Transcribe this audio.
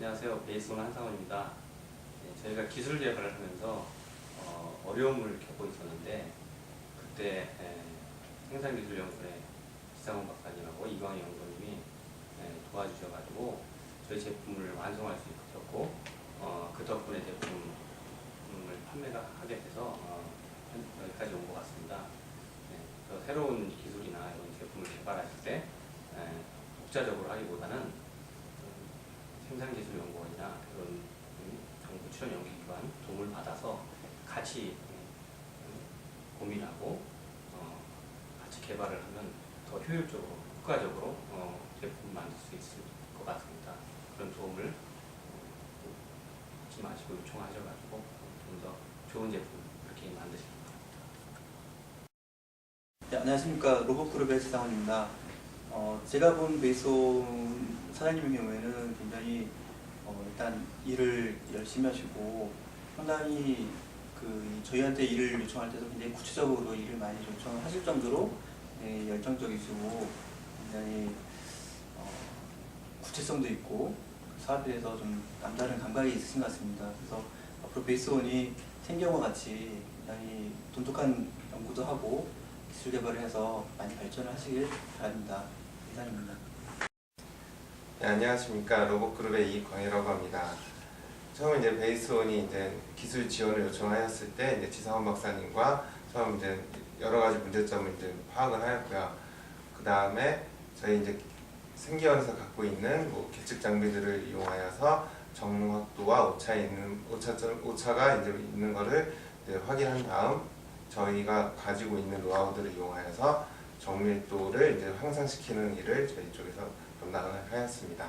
안녕하세요. 베이스원 한상원입니다. 네, 저희가 기술 개발을 하면서 어, 어려움을 겪고 있었는데 그때 에, 생산기술연구원의 기상원 박사님하고 이광희 연구원님이 에, 도와주셔가지고 저희 제품을 완성할 수 있었고 어, 그 덕분에 제품을 판매가 하게 돼서 어, 현- 여기까지 온 것 같습니다. 네, 새로운 기술이나 이런 제품을 개발하실 때 에, 독자적으로 하기보다는 음, 생산기술연구원이나 그런 음, 정부 출연 연구기관 도움을 받아서 같이 음, 고민하고 어, 같이 개발을 하면 더 효율적으로, 효과적으로 어, 제품을 만들 수 있을 것 같습니다. 그런 도움을 어, 잊지 마시고 요청하셔가지고 좀 더 좋은 제품 이렇게 만드실 것 같습니다. 네, 안녕하십니까 로봇그룹의 지상원입니다. 어, 제가 본 베이송 사장님의 경우에는 굉장히 어, 일단 일을 열심히 하시고 상당히 그 저희한테 일을 요청할 때도 굉장히 구체적으로 일을 많이 요청하실 정도로 네, 열정적이시고 굉장히 어, 구체성도 있고 사업에 대해서 좀 남다른 감각이 있으신 것 같습니다. 그래서 앞으로 베이스원이 생경과 같이 굉장히 돈독한 연구도 하고 기술 개발을 해서 많이 발전을 하시길 바랍니다. 이상입니다. 네, 안녕하십니까 로봇그룹의 이광희라고 합니다. 처음 이제 베이스원이 이제 기술 지원을 요청하였을 때 이제 지상원 박사님과 처음 이제 여러 가지 문제점을 이제 파악을 하였고요. 그 다음에 저희 이제 생기원에서 갖고 있는 뭐 계측 장비들을 이용하여서 정릉 확도와 오차에 있는 오차점 오차가 이제 있는 거를 확인한 다음 저희가 가지고 있는 노하우들을 이용하여서 정밀도를 이제 향상시키는 일을 저희 쪽에서 담당을 하였습니다.